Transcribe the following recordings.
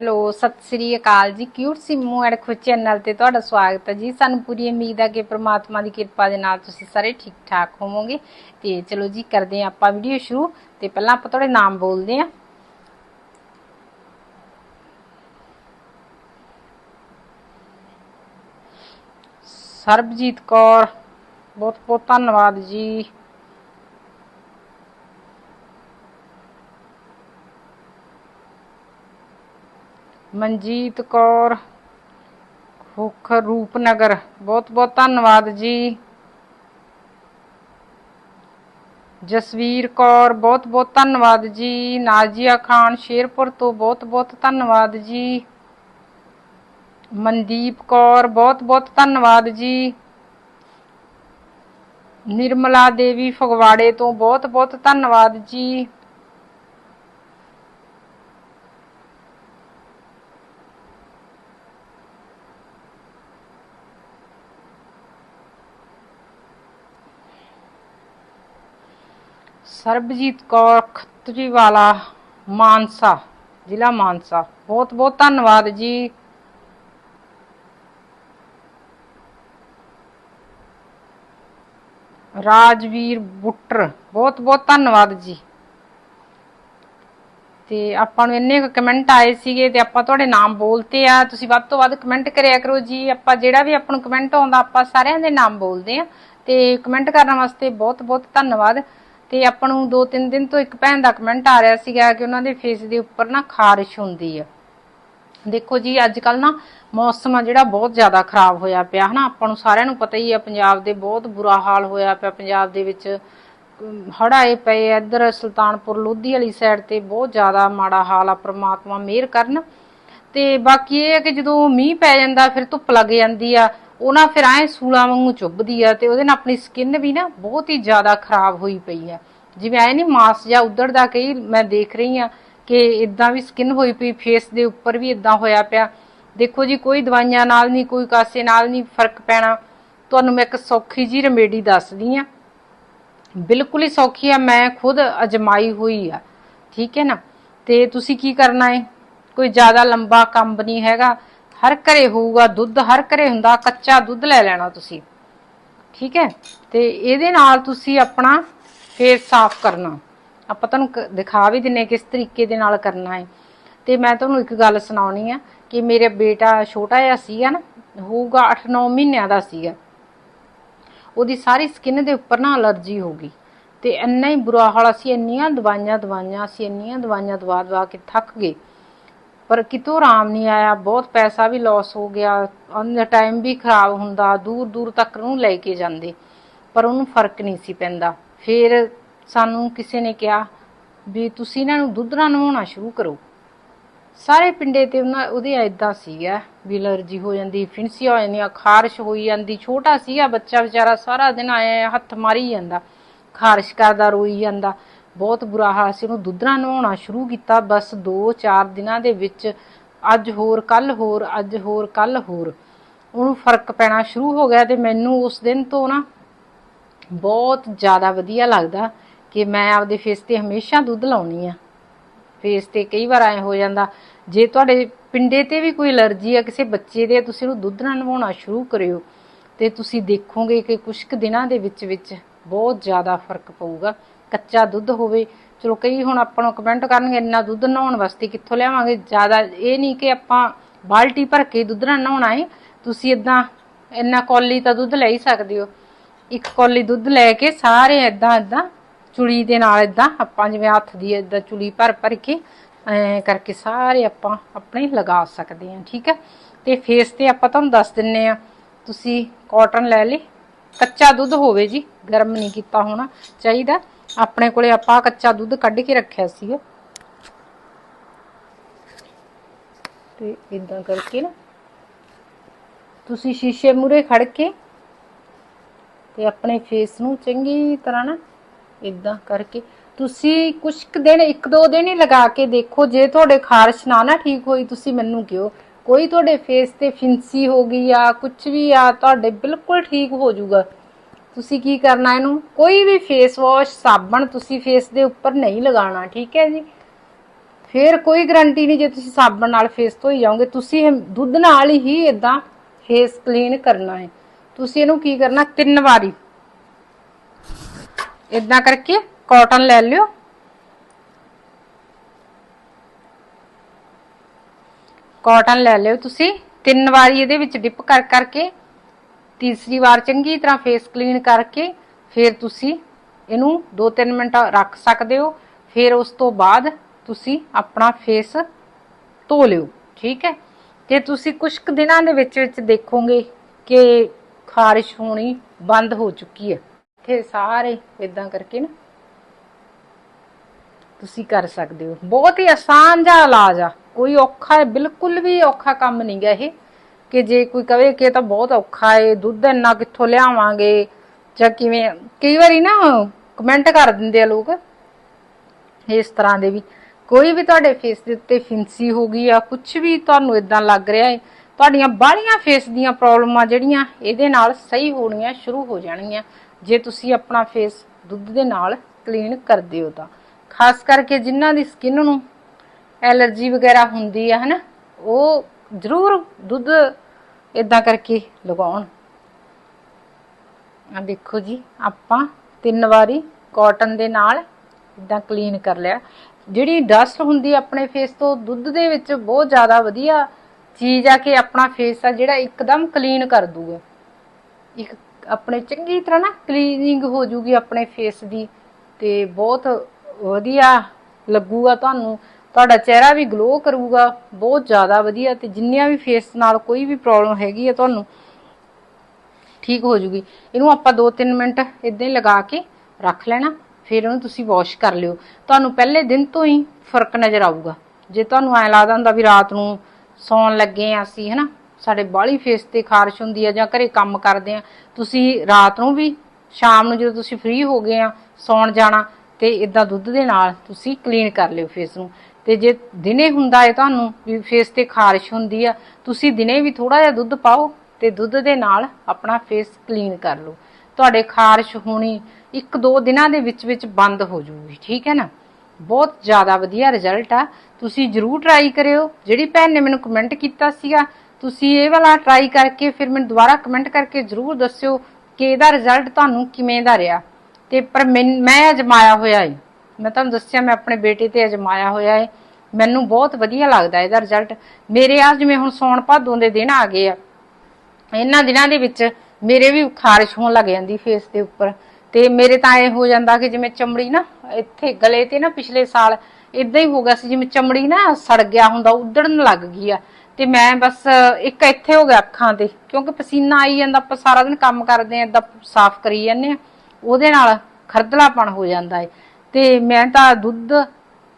Hello, ਸਤਿ ਸ੍ਰੀ ਅਕਾਲ ਜੀ। ਕਿਊਟ ਸਿਮੂ ਐਡ ਖੁਦ ਚੈਨਲ ਤੇ ਤੁਹਾਡਾ ਸਵਾਗਤ ਹੈ ਜੀ। ਸਾਨੂੰ ਪੂਰੀ ਉਮੀਦ ਹੈ ਕਿ ਪ੍ਰਮਾਤਮਾ ਦੀ ਕਿਰਪਾ ਦੇ ਨਾਲ ਤੁਸੀਂ ਸਾਰੇ ਠੀਕ ਠਾਕ ਹੋਵੋਗੇ। ਤੇ ਚਲੋ ਜੀ, ਕਰਦੇ ਹਾਂ ਆਪਾਂ ਵੀਡੀਓ ਸ਼ੁਰੂ। ਤੇ ਪਹਿਲਾਂ ਆਪਾਂ ਤੁਹਾਡੇ ਨਾਮ ਬੋਲਦੇ ਆ ਸਰਬਜੀਤ ਕੌਰ। ਬਹੁਤ ਬਹੁਤ ਧੰਨਵਾਦ ਜੀ। ਮਨਜੀਤ ਕੌਰ ਖੋਖ ਰੂਪਨਗਰ ਬਹੁਤ ਬਹੁਤ ਧੰਨਵਾਦ ਜੀ। ਜਸਵੀਰ ਕੌਰ, ਬਹੁਤ ਬਹੁਤ ਧੰਨਵਾਦ ਜੀ। ਨਾਜ਼ੀਆ ਖਾਨ, ਸ਼ੇਰਪੁਰ ਤੋਂ ਬਹੁਤ ਬਹੁਤ ਧੰਨਵਾਦ ਜੀ। ਮਨਦੀਪ ਕੌਰ, ਬਹੁਤ ਬਹੁਤ ਧੰਨਵਾਦ ਜੀ। ਨਿਰਮਲਾ ਦੇਵੀ ਫਗਵਾੜੇ ਤੋਂ ਬਹੁਤ ਬਹੁਤ ਧੰਨਵਾਦ ਜੀ। ਸਰਬਜੀਤ ਕੌਰ ਖੱਤਰੀਵਾਲਾ ਮਾਨਸਾ, ਜ਼ਿਲ੍ਹਾ ਮਾਨਸਾ। ਬਹੁਤ ਬਹੁਤ ਧੰਨਵਾਦ ਜੀ। ਰਾਜਵੀਰ ਬੁੱਟਰ, ਬਹੁਤ ਬਹੁਤ ਧੰਨਵਾਦ ਜੀ। ਤੇ ਆਪਾਂ ਨੂੰ ਇੰਨੇ ਕਮੈਂਟ ਆਏ ਸੀਗੇ ਤੇ ਆਪਾਂ ਤੁਹਾਡੇ ਨਾਮ ਬੋਲਤੇ ਆ। ਤੁਸੀਂ ਵੱਧ ਤੋਂ ਵੱਧ ਕਮੈਂਟ ਕਰਿਆ ਕਰੋ ਜੀ। ਆਪਾਂ ਜਿਹੜਾ ਵੀ ਆਪਾਂ ਨੂੰ ਕਮੈਂਟ ਆਉਂਦਾ, ਆਪਾਂ ਸਾਰਿਆਂ ਦੇ ਨਾਮ ਬੋਲਦੇ ਆ। ਤੇ ਕਮੈਂਟ ਕਰਨ ਵਾਸਤੇ ਬਹੁਤ ਬਹੁਤ ਧੰਨਵਾਦ। ਤੇ ਆਪਾਂ ਨੂੰ ਦੋ ਤਿੰਨ ਦਿਨ ਤੋਂ ਇੱਕ ਭੈਣ ਦਾ ਕਮੈਂਟ ਆ ਰਿਹਾ ਸੀਗਾ ਕਿ ਉਹਨਾਂ ਦੇ ਫੇਸ ਦੇ ਉੱਪਰ ਨਾ ਖਾਰਿਸ਼ ਹੁੰਦੀ ਆ। ਦੇਖੋ ਜੀ ਅੱਜ ਕੱਲ ਨਾ ਮੌਸਮ ਆ ਜਿਹੜਾ ਬਹੁਤ ਜ਼ਿਆਦਾ ਖਰਾਬ ਹੋਇਆ ਪਿਆ, ਹਨਾ? ਆਪਾਂ ਨੂੰ ਸਾਰਿਆਂ ਨੂੰ ਪਤਾ ਹੀ ਆ, ਪੰਜਾਬ ਦੇ ਬਹੁਤ ਬੁਰਾ ਹਾਲ ਹੋਇਆ ਪਿਆ। ਪੰਜਾਬ ਦੇ ਵਿੱਚ ਹੜ੍ਹ ਆਏ ਪਏ ਇੱਧਰ ਸੁਲਤਾਨਪੁਰ, ਲੋਧੀ ਵਾਲੀ ਸਾਈਡ ਤੇ ਬਹੁਤ ਜ਼ਿਆਦਾ ਮਾੜਾ ਹਾਲ ਆ, ਪ੍ਰਮਾਤਮਾ ਮਿਹਰ ਕਰਨ। ਤੇ ਬਾਕੀ ਇਹ ਹੈ ਕਿ ਜਦੋਂ ਮੀਂਹ ਪੈ ਜਾਂਦਾ, ਫਿਰ ਧੁੱਪ ਲੱਗ ਜਾਂਦੀ ਆ। ਉਹ ਨਾ ਫਿਰ ਐ ਸੂਲਾ ਵਾਂਗੂ ਚੁੱਭਦੀ ਆ ਤੇ ਉਹਦੇ ਨਾਲ ਆਪਣੀ ਸਕਿਨ ਵੀ ਨਾ ਬਹੁਤ ਹੀ ਜ਼ਿਆਦਾ ਖਰਾਬ ਹੋਈ ਪਈ ਆ। ਜਿਵੇਂ ਐ ਨਹੀਂ ਮਾਸ ਜਾਂ ਉਧੜਦਾ ਕਈ ਮੈਂ ਦੇਖ ਰਹੀ ਆ ਕਿ ਇਦਾਂ ਵੀ ਸਕਿਨ ਹੋਈ ਪਈ ਫੇਸ ਦੇ ਉੱਪਰ ਵੀ ਇਦਾਂ ਹੋਇਆ ਪਿਆ। ਦੇਖੋ ਜੀ, ਕੋਈ ਦਵਾਈਆਂ ਨਾਲ ਨਹੀਂ ਕੋਈ ਕਾਸੇ ਨਾਲ ਨਹੀਂ ਫ਼ਰਕ ਪੈਣਾ। ਤੁਹਾਨੂੰ ਮੈਂ ਇੱਕ ਸੌਖੀ ਜੀ ਰਮੇਡੀ ਦੱਸਦੀ ਆ। ਬਿਲਕੁਲ ਹੀ ਸੌਖੀ ਆ, ਮੈਂ ਖੁਦ ਅਜਮਾਈ ਹੋਈ ਆ। ਠੀਕ ਹੈ ਨਾ? ਤੇ ਤੁਸੀਂ ਕੀ ਕਰਨਾ ਹੈ ਕੋਈ ਜ਼ਿਆਦਾ ਲੰਬਾ ਕੰਮ ਨਹੀਂ ਹੈਗਾ। ਹਰ ਘਰੇ ਹੋਊਗਾ, ਦੁੱਧ ਹਰ ਘਰੇ ਹੁੰਦਾ, ਕੱਚਾ ਦੁੱਧ ਲੈ ਲੈਣਾ ਤੁਸੀਂ। ਠੀਕ ਹੈ? ਤੇ ਇਹਦੇ ਨਾਲ ਤੁਸੀਂ ਆਪਣਾ ਫੇਸ ਸਾਫ਼ ਕਰਨਾ। ਆਪਾਂ ਤੁਹਾਨੂੰ ਦਿਖਾ ਵੀ ਦਿੰਨੇ ਕਿਸ ਤਰੀਕੇ ਦੇ ਨਾਲ ਕਰਨਾ ਹੈ। ਤੇ ਮੈਂ ਤੁਹਾਨੂੰ ਇੱਕ ਗੱਲ ਸੁਣਾਉਣੀ ਆ ਕਿ ਮੇਰਾ ਬੇਟਾ ਛੋਟਾ ਜਿਹਾ ਸੀਗਾ ਨਾ, ਹੋਊਗਾ 8-9 ਮਹੀਨਿਆਂ ਦਾ ਸੀਗਾ। ਉਹਦੀ ਸਾਰੀ ਸਕਿਨ ਦੇ ਉੱਪਰ ਨਾ ਅਲਰਜੀ ਹੋ ਗਈ। ਤੇ ਇੰਨਾ ਹੀ ਬੁਰਾ ਹਾਲ, ਅਸੀਂ ਇੰਨੀਆਂ ਦਵਾਈਆਂ ਦਵਾਈਆਂ, ਅਸੀਂ ਇੰਨੀਆਂ ਦਵਾਈਆਂ ਦਵਾ ਦਵਾ ਕੇ ਥੱਕ ਗਏ। ਪਰ ਕਿਤੋਂ ਆਰਾਮ ਨਹੀਂ ਆਇਆ, ਬਹੁਤ ਪੈਸਾ ਵੀ ਲਾਸ ਹੋ ਗਿਆ ਉਹਦਾ ਟਾਈਮ ਵੀ ਖਰਾਬ ਹੁੰਦਾ ਦੂਰ ਦੂਰ ਤੱਕ ਨੂੰ ਲੈ ਕੇ ਜਾਂਦੇ, ਪਰ ਉਹਨੂੰ ਫ਼ਰਕ ਨਹੀਂ ਸੀ ਪੈਂਦਾ। ਫਿਰ ਸਾਨੂੰ ਕਿਸੇ ਨੇ ਕਿਹਾ ਵੀ ਤੁਸੀਂ ਇਹਨਾਂ ਨੂੰ ਦੁੱਧ ਨਾਲ ਨਵਾਉਣਾ ਸ਼ੁਰੂ ਕਰੋ। ਸਾਰੇ ਪਿੰਡੇ ਤੇ ਉਹਨਾਂ, ਉਹਦੇ ਐਦਾਂ ਸੀਗਾ, ਵੀ ਅਲਰਜੀ ਹੋ ਜਾਂਦੀ ਫਿੰਸੀਆਂ ਹੋ ਜਾਂਦੀਆਂ, ਖਾਰਸ਼ ਹੋਈ ਜਾਂਦੀ, ਛੋਟਾ ਸੀਗਾ ਬੱਚਾ ਵਿਚਾਰਾ, ਸਾਰਾ ਦਿਨ ਆਇਆ, ਹੱਥ ਮਾਰੀ ਜਾਂਦਾ, ਖਾਰਸ਼ ਕਰਦਾ, ਰੋਈ ਜਾਂਦਾ। ਬਹੁਤ ਬੁਰਾ ਹਾਲ ਸੀ। ਉਹਨੂੰ ਦੁੱਧ ਨਾਲ ਨਵਾਉਣਾ ਸ਼ੁਰੂ ਕੀਤਾ। ਬਸ 2-4 ਦਿਨਾਂ ਦੇ ਵਿੱਚ ਅੱਜ ਹੋਰ, ਕੱਲ ਹੋਰ, ਅੱਜ ਹੋਰ, ਕੱਲ ਹੋਰ। ਉਹਨੂੰ ਫ਼ਰਕ ਪੈਣਾ ਸ਼ੁਰੂ ਹੋ ਗਿਆ ਤੇ ਮੈਨੂੰ ਉਸ ਦਿਨ ਤੋਂ ਨਾ ਬਹੁਤ ਜ਼ਿਆਦਾ ਵਧੀਆ ਲੱਗਦਾ ਕਿ ਮੈਂ ਆਪਦੇ ਫੇਸ ਤੇ ਹਮੇਸ਼ਾ ਦੁੱਧ ਲਾਉਣੀ ਆ। ਫੇਸ ਤੇ ਕਈ ਵਾਰ ਐ ਹੋ ਜਾਂਦਾ, ਜੇ ਤੁਹਾਡੇ ਪਿੰਡੇ ਤੇ ਵੀ ਕੋਈ ਅਲਰਜੀ ਆ, ਕਿਸੇ ਬੱਚੇ ਦੇ, ਤੁਸੀਂ ਉਹਨੂੰ ਦੁੱਧ ਨਾਲ ਨਵਾਉਣਾ ਸ਼ੁਰੂ ਕਰਿਓ ਤੇ ਤੁਸੀਂ ਦੇਖੋਗੇ ਕਿ ਕੁਝ ਕੁ ਦਿਨਾਂ ਦੇ ਵਿੱਚ ਵਿੱਚ ਬਹੁਤ ਜ਼ਿਆਦਾ ਫ਼ਰਕ ਪਊਗਾ। ਕੱਚਾ ਦੁੱਧ ਹੋਵੇ। ਚਲੋ ਕਈ ਹੁਣ ਆਪਾਂ ਨੂੰ ਕਮੈਂਟ ਕਰਨਗੇ, ਇੰਨਾ ਦੁੱਧ ਨਹਾਉਣ ਵਾਸਤੇ ਕਿੱਥੋਂ ਲਿਆਵਾਂਗੇ? ਜ਼ਿਆਦਾ ਇਹ ਨਹੀਂ ਕਿ ਆਪਾਂ ਬਾਲਟੀ ਭਰ ਕੇ ਦੁੱਧ ਨਾਲ ਨਹਾਉਣਾ ਹੈ। ਤੁਸੀਂ ਇਦਾਂ ਇੰਨਾ ਕੌਲੀ ਤਾਂ ਦੁੱਧ ਲੈ ਹੀ ਸਕਦੇ ਹੋ। ਇੱਕ ਕੌਲੀ ਦੁੱਧ ਲੈ ਕੇ ਸਾਰੇ ਇਦਾਂ ਇਦਾਂ ਚੁਲੀ ਦੇ ਨਾਲ ਇਦਾਂ ਆਪਾਂ ਜਿਵੇਂ ਹੱਥ ਦੀ ਇਦਾਂ ਚੁਲੀ ਭਰ ਭਰ ਕੇ ਐ ਕਰਕੇ ਸਾਰੇ ਆਪਾਂ ਆਪਣੇ ਲਗਾ ਸਕਦੇ ਹਾਂ, ਠੀਕ ਹੈ? ਤੇ ਫੇਸ ਤੇ ਆਪਾਂ ਤੁਹਾਨੂੰ ਦੱਸ ਦਿੰਨੇ ਆ ਤੁਸੀਂ ਕਾਟਨ ਲੈ ਲਈ ਕੱਚਾ ਦੁੱਧ ਹੋਵੇ ਜੀ, ਗਰਮ ਨਹੀਂ ਕੀਤਾ ਹੋਣਾ ਚਾਹੀਦਾ। ਆਪਣੇ ਕੋਲੇ ਆਪਾਂ ਕੱਚਾ ਦੁੱਧ ਕੱਢ ਕੇ ਰੱਖਿਆ ਸੀਗਾ ਤੇ ਇਦਾਂ ਕਰਕੇ ਨਾ ਤੁਸੀਂ ਸ਼ੀਸ਼ੇ ਮੂਰੇ ਖੜ ਕੇ ਤੇ ਆਪਣੇ ਫੇਸ ਨੂੰ ਚੰਗੀ ਤਰ੍ਹਾਂ ਨਾ ਇਦਾਂ ਕਰਕੇ ਤੁਸੀਂ ਕੁਝ ਕੁ ਦਿਨ, ਇੱਕ ਦੋ ਦਿਨ ਹੀ ਲਗਾ ਕੇ ਦੇਖੋ, ਜੇ ਤੁਹਾਡੇ ਖਾਰਸ਼ ਨਾ ਨਾ ਠੀਕ ਹੋਈ, ਤੁਸੀਂ ਮੈਨੂੰ ਕਿਉਂ ਕੋਈ ਤੁਹਾਡੇ ਫੇਸ ਤੇ ਫਿੰਸੀ ਹੋ ਗਈ ਆ ਕੁਝ ਵੀ ਆ, ਤੁਹਾਡੇ ਬਿਲਕੁਲ ਠੀਕ ਹੋ ਜਾਊਗਾ। ਤੁਸੀਂ ਕੀ ਕਰਨਾ ਇਹਨੂੰ? ਕੋਈ ਵੀ ਫੇਸ ਵਾਸ਼ ਸਾਬਣ ਤੁਸੀਂ ਫੇਸ ਦੇ ਉੱਪਰ ਨਹੀਂ ਲਗਾਉਣਾ, ਠੀਕ ਹੈ ਜੀ? ਫਿਰ ਕੋਈ ਗਰੰਟੀ ਨਹੀਂ ਜੇ ਤੁਸੀਂ ਸਾਬਣ ਨਾਲ ਫੇਸ ਧੋਈ ਜਾਓਗੇ। ਤੁਸੀਂ ਦੁੱਧ ਨਾਲ ਹੀ ਇਦਾਂ ਫੇਸ ਕਲੀਨ ਕਰਨਾ ਹੈ। ਤੁਸੀਂ ਇਹਨੂੰ ਕੀ ਕਰਨਾ? ਤਿੰਨ ਵਾਰੀ। ਇਦਾਂ ਕਰਕੇ ਕਾਟਨ ਲੈ ਲਿਓ। ਕਾਟਨ ਲੈ ਲਿਓ ਤੁਸੀਂ। ਤਿੰਨ ਵਾਰੀ ਇਹਦੇ ਵਿੱਚ ਡਿਪ ਕਰ ਕਰਕੇ ਤੀਸਰੀ ਵਾਰ ਚੰਗੀ ਤਰ੍ਹਾਂ ਫੇਸ ਕਲੀਨ ਕਰਕੇ ਫਿਰ ਤੁਸੀਂ ਇਹਨੂੰ 2-3 ਮਿੰਟ ਰੱਖ ਸਕਦੇ ਹੋ। ਫਿਰ ਉਸ ਤੋਂ ਬਾਅਦ ਤੁਸੀਂ ਆਪਣਾ ਫੇਸ ਧੋ ਲਿਓ, ਠੀਕ ਹੈ? ਤੇ ਤੁਸੀਂ ਕੁਝ ਕੁ ਦਿਨਾਂ ਦੇ ਵਿੱਚ ਵਿੱਚ ਦੇਖੋਗੇ ਕਿ ਖਾਰਿਸ਼ ਹੋਣੀ ਬੰਦ ਹੋ ਚੁੱਕੀ ਹੈ, ਇੱਥੇ ਸਾਰੇ ਇਦਾਂ ਕਰਕੇ ਨਾ ਤੁਸੀਂ ਕਰ ਸਕਦੇ ਹੋ। ਬਹੁਤ ਹੀ ਆਸਾਨ ਜਿਹਾ ਇਲਾਜ ਆ। ਕੋਈ ਔਖਾ ਬਿਲਕੁਲ ਵੀ ਔਖਾ ਕੰਮ ਨਹੀਂ ਗਾ ਇਹ। ਕਿ ਜੇ ਕੋਈ ਕਵੇ ਕਿ ਇਹ ਤਾਂ ਬਹੁਤ ਔਖਾ ਹੈ ਦੁੱਧ ਇੰਨਾ ਕਿੱਥੋਂ ਲਿਆਵਾਂਗੇ? ਜਾਂ ਕਿਵੇਂ? ਕਈ ਵਾਰੀ ਨਾ ਕਮੈਂਟ ਕਰ ਦਿੰਦੇ ਆ ਲੋਕ ਇਸ ਤਰ੍ਹਾਂ ਦੇ ਵੀ। ਕੋਈ ਵੀ ਤੁਹਾਡੇ ਫੇਸ ਦੇ ਉੱਤੇ ਫਿੰਸੀ ਹੋ ਗਈ ਆ ਕੁਝ ਵੀ ਤੁਹਾਨੂੰ ਇਦਾਂ ਲੱਗ ਰਿਹਾ ਹੈ ਤੁਹਾਡੀਆਂ ਬਾਹਲੀਆਂ ਫੇਸ ਦੀਆਂ ਪ੍ਰੋਬਲਮਾਂ ਜਿਹੜੀਆਂ ਇਹਦੇ ਨਾਲ ਸਹੀ ਹੋਣੀਆਂ ਸ਼ੁਰੂ ਹੋ ਜਾਣਗੀਆਂ। ਜੇ ਤੁਸੀਂ ਆਪਣਾ ਫੇਸ ਦੁੱਧ ਦੇ ਨਾਲ ਕਲੀਨ ਕਰਦੇ ਹੋ ਤਾਂ। ਖਾਸ ਕਰਕੇ ਜਿਨ੍ਹਾਂ ਦੀ ਸਕਿਨ ਨੂੰ ਐਲਰਜੀ ਵਗੈਰਾ ਹੁੰਦੀ ਆ, ਹਨਾ, ਉਹ ਜ਼ਰੂਰ ਦੁੱਧ ਇਦਾਂ ਕਰਕੇ ਲਗਾਉਣ। ਆ ਦੇਖੋ ਜੀ, ਆਪਾਂ ਤਿੰਨ ਵਾਰੀ ਕਾਟਨ ਦੇ ਨਾਲ ਇਦਾਂ ਕਲੀਨ ਕਰ ਲਿਆ। ਜਿਹੜੀ ਡਸਟ ਹੁੰਦੀ ਆਪਣੇ ਫੇਸ ਤੋਂ, ਦੁੱਧ ਦੇ ਵਿੱਚ ਬਹੁਤ ਜ਼ਿਆਦਾ ਵਧੀਆ ਚੀਜ਼ ਆ ਕਿ ਆਪਣਾ ਫੇਸ ਆ ਜਿਹੜਾ ਇੱਕਦਮ ਕਲੀਨ ਕਰ ਦੂਗਾ। ਇੱਕ ਆਪਣੇ ਚੰਗੀ ਤਰ੍ਹਾਂ ਨਾ ਕਲੀਨਿੰਗ ਹੋ ਜੂਗੀ ਆਪਣੇ ਫੇਸ ਦੀ ਤੇ ਬਹੁਤ ਵਧੀਆ ਲੱਗੂਗਾ ਤੁਹਾਨੂੰ। ਤੁਹਾਡਾ ਚਿਹਰਾ ਵੀ ਗਲੋ ਕਰੂਗਾ, ਬਹੁਤ ਜ਼ਿਆਦਾ ਵਧੀਆ ਤੇ ਜਿੰਨੀਆਂ ਵੀ ਫੇਸ ਨਾਲ ਕੋਈ ਵੀ ਪ੍ਰੋਬਲਮ ਹੈਗੀ ਆ ਤੁਹਾਨੂੰ, ਠੀਕ ਹੋ ਜੂਗੀ। ਇਹਨੂੰ ਆਪਾਂ 2-3 ਮਿੰਟ ਇਦਾਂ ਹੀ ਲਗਾ ਕੇ ਰੱਖ ਲੈਣਾ, ਫਿਰ ਉਹਨੂੰ ਤੁਸੀਂ ਵਾਸ਼ ਕਰ ਲਿਓ। ਤੁਹਾਨੂੰ ਪਹਿਲੇ ਦਿਨ ਤੋਂ ਹੀ ਫ਼ਰਕ ਨਜ਼ਰ ਆਊਗਾ। ਜੇ ਤੁਹਾਨੂੰ ਐ ਲੱਗਦਾ ਹੁੰਦਾ ਵੀ ਰਾਤ ਨੂੰ ਸੌਣ ਲੱਗੇ ਆ ਅਸੀਂ, ਹਨਾ, ਸਾਡੇ ਬਾਹਲੀ ਫੇਸ ਤੇ ਖਾਰਸ਼ ਹੁੰਦੀ ਆ ਜਾਂ ਘਰੇ ਕੰਮ ਕਰਦੇ ਆ, ਤੁਸੀਂ ਰਾਤ ਨੂੰ ਵੀ, ਸ਼ਾਮ ਨੂੰ ਜਦੋਂ ਤੁਸੀਂ ਫ੍ਰੀ ਹੋ ਗਏ ਆ ਸੌਣ ਜਾਣਾ ਤੇ ਇਦਾਂ ਦੁੱਧ ਦੇ ਨਾਲ ਤੁਸੀਂ ਕਲੀਨ ਕਰ ਲਿਓ ਫੇਸ ਨੂੰ। ਤੇ ਜੇ ਦਿਨੇ ਹੁੰਦਾ ਹੈ ਤੁਹਾਨੂੰ ਵੀ ਫੇਸ ਤੇ ਖਾਰਿਸ਼ ਹੁੰਦੀ ਆ, ਤੁਸੀਂ ਦਿਨੇ ਵੀ ਥੋੜਾ ਜਿਹਾ ਦੁੱਧ ਪਾਓ ਤੇ ਦੁੱਧ ਦੇ ਨਾਲ ਆਪਣਾ ਫੇਸ ਕਲੀਨ ਕਰ ਲਓ। ਤੁਹਾਡੇ ਖਾਰਿਸ਼ ਹੋਣੀ ਇੱਕ ਦੋ ਦਿਨਾਂ ਦੇ ਵਿੱਚ ਵਿੱਚ ਬੰਦ ਹੋ ਜੂਗੀ ਠੀਕ ਹੈ ਨਾ? ਬਹੁਤ ਜ਼ਿਆਦਾ ਵਧੀਆ ਰਿਜ਼ਲਟ ਆ। ਤੁਸੀਂ ਜਰੂਰ ਟਰਾਈ ਕਰਿਓ। ਜਿਹੜੀ ਭੈਣ ਨੇ ਮੈਨੂੰ ਕਮੈਂਟ ਕੀਤਾ ਸੀਗਾ, ਤੁਸੀਂ ਇਹ ਵਾਲਾ ਟਰਾਈ ਕਰਕੇ ਫਿਰ ਮੈਨੂੰ ਦੁਬਾਰਾ ਕਮੈਂਟ ਕਰਕੇ ਜਰੂਰ ਦੱਸਿਓ ਕਿ ਇਹਦਾ ਰਿਜ਼ਲਟ ਤੁਹਾਨੂੰ ਕਿਵੇਂ ਦਾ ਰਿਹਾ। ਤੇ ਪਰ ਮੈਨ- ਮੈਂ ਅਜਮਾਇਆ ਹੋਇਆ ਹੈ ਮੈਂ ਤੁਹਾਨੂੰ ਦੱਸਿਆ, ਮੈਂ ਆਪਣੇ ਬੇਟੇ ਤੇ ਅਜਮਾਇਆ ਹੋਇਆ ਹੈ ਮੈਨੂੰ ਬਹੁਤ ਵਧੀਆ ਲੱਗਦਾ ਇਹਦਾ ਰਿਜ਼ਲਟ ਮੇਰੇ ਆ ਜਿਵੇਂ ਹੁਣ ਸੌਣ ਭਾਦੋਂ ਦੇ ਦਿਨ ਆ ਗਏ ਆ, ਇਹਨਾਂ ਦਿਨਾਂ ਦੇ ਵਿੱਚ ਮੇਰੇ ਵੀ ਖਾਰਿਸ਼ ਹੋਣ ਲੱਗ ਜਾਂਦੀ ਫੇਸ ਦੇ ਉੱਪਰ। ਤੇ ਮੇਰੇ ਤਾਂ ਇਹ ਹੋ ਜਾਂਦਾ ਕਿ ਜਿਵੇਂ ਚਮੜੀ ਨਾ, ਇੱਥੇ ਗਲੇ ਤੇ ਨਾ ਪਿਛਲੇ ਸਾਲ ਇਦਾਂ ਹੀ ਹੋ ਗਿਆ ਸੀ, ਜਿਵੇਂ ਚਮੜੀ ਨਾ ਸੜ ਗਿਆ ਹੁੰਦਾ, ਉਧੜਨ ਲੱਗ ਗਈ ਆ। ਤੇ ਮੈਂ ਬਸ ਇੱਕ ਇੱਥੇ ਹੋ ਗਿਆ ਅੱਖਾਂ ਤੇ, ਕਿਉਂਕਿ ਪਸੀਨਾ ਆਈ ਜਾਂਦਾ, ਆਪਾਂ ਸਾਰਾ ਦਿਨ ਕੰਮ ਕਰਦੇ ਆ, ਏਦਾਂ ਸਾਫ਼ ਕਰੀ ਜਾਂਦੇ ਆ। ਉਹਦੇ ਨਾਲ ਖਰਦਲਾਪਣ ਹੋ ਜਾਂਦਾ ਹੈ ਤੇ ਮੈਂ ਤਾਂ ਦੁੱਧ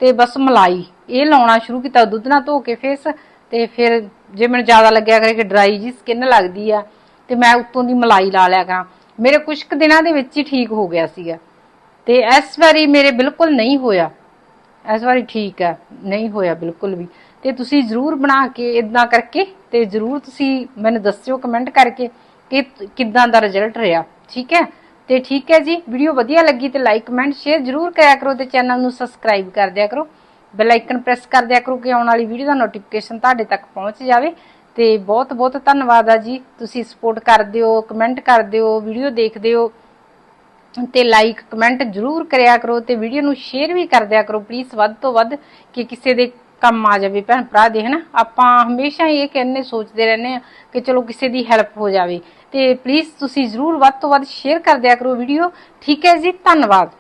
ਤੇ ਬਸ ਮਲਾਈ। ਇਹ ਲਾਉਣਾ ਸ਼ੁਰੂ ਕੀਤਾ, ਦੁੱਧ ਨਾਲ ਧੋ ਕੇ ਫੇਸ ਤੇ ਫਿਰ ਜੇ ਮੈਨੂੰ ਜ਼ਿਆਦਾ ਲੱਗਿਆ ਕਰੇ ਕਿ ਡਰਾਈ ਜੀ ਸਕਿਨ ਲੱਗਦੀ ਆ, ਤੇ ਮੈਂ ਉੱਤੋਂ ਦੀ ਮਲਾਈ ਲਾ ਲਿਆ ਕਰਾਂ। ਮੇਰੇ ਕੁਝ ਕੁ ਦਿਨਾਂ ਦੇ ਵਿੱਚ ਹੀ ਠੀਕ ਹੋ ਗਿਆ ਸੀਗਾ। ਤੇ ਇਸ ਵਾਰੀ ਮੇਰੇ ਬਿਲਕੁਲ ਨਹੀਂ ਹੋਇਆ। ਇਸ ਵਾਰੀ ਠੀਕ ਹੈ ਨਹੀਂ ਹੋਇਆ ਬਿਲਕੁਲ ਵੀ। ਤੇ ਤੁਸੀਂ ਜਰੂਰ ਬਣਾ ਕੇ ਇਦਾਂ ਕਰਕੇ ਤੇ ਜਰੂਰ ਤੁਸੀਂ ਮੈਨੂੰ ਦੱਸਿਓ ਕਮੈਂਟ ਕਰਕੇ ਕਿ ਕਿੱਦਾਂ ਦਾ ਰਿਜ਼ਲਟ ਰਿਹਾ। ਠੀਕ ਹੈ? ਤੇ ਠੀਕ ਹੈ ਜੀ ਵੀਡੀਓ ਵਧੀਆ ਲੱਗੀ ਤੇ ਲਾਈਕ ਕਮੈਂਟ ਸ਼ੇਅਰ ਜਰੂਰ ਕਰਿਆ ਕਰੋ ਤੇ ਚੈਨਲ ਨੂੰ ਸਬਸਕ੍ਰਾਈਬ ਕਰ ਦਿਆ ਕਰੋ। ਬੈਲ ਆਈਕਨ ਪ੍ਰੈਸ ਕਰ ਦਿਆ ਕਰੋ ਕਿ ਆਉਣ ਵਾਲੀ ਵੀਡੀਓ ਦਾ ਨੋਟੀਫਿਕੇਸ਼ਨ ਤੁਹਾਡੇ ਤੱਕ ਪਹੁੰਚ ਜਾਵੇ। ਤੇ ਬਹੁਤ ਬਹੁਤ ਧੰਨਵਾਦ ਆ ਜੀ, ਤੁਸੀਂ ਸਪੋਰਟ ਕਰਦੇ ਹੋ ਕਮੈਂਟ ਕਰਦੇ ਹੋ ਵੀਡੀਓ ਦੇਖਦੇ ਹੋ। ਤੇ ਲਾਈਕ ਕਮੈਂਟ ਜਰੂਰ ਕਰਿਆ ਕਰੋ ਤੇ ਵੀਡੀਓ ਨੂੰ ਸ਼ੇਅਰ ਵੀ ਕਰ ਦਿਆ ਕਰੋ ਪਲੀਜ਼ ਵੱਧ ਤੋਂ ਵੱਧ ਕਿ ਕਿਸੇ ਦੇ ਕੰਮ ਆ ਜਾਵੇ, ਭੈਣ ਭਰਾ ਦੇ, ਹਨਾ? ਆਪਾਂ ਹਮੇਸ਼ਾ ਹੀ ਇਹ ਕਹਿੰਨੇ ਸੋਚਦੇ ਰਹਿੰਦੇ ਆ ਕਿ ਚਲੋ ਕਿਸੇ ਦੀ ਹੈਲਪ ਹੋ ਜਾਵੇ। ਤੇ ਪਲੀਜ਼ ਤੁਸੀਂ ਜਰੂਰ ਵੱਧ ਤੋਂ ਵੱਧ ਸ਼ੇਅਰ ਕਰ ਦਿਆ ਕਰੋ ਵੀਡੀਓ ਠੀਕ ਹੈ ਜੀ, ਧੰਨਵਾਦ।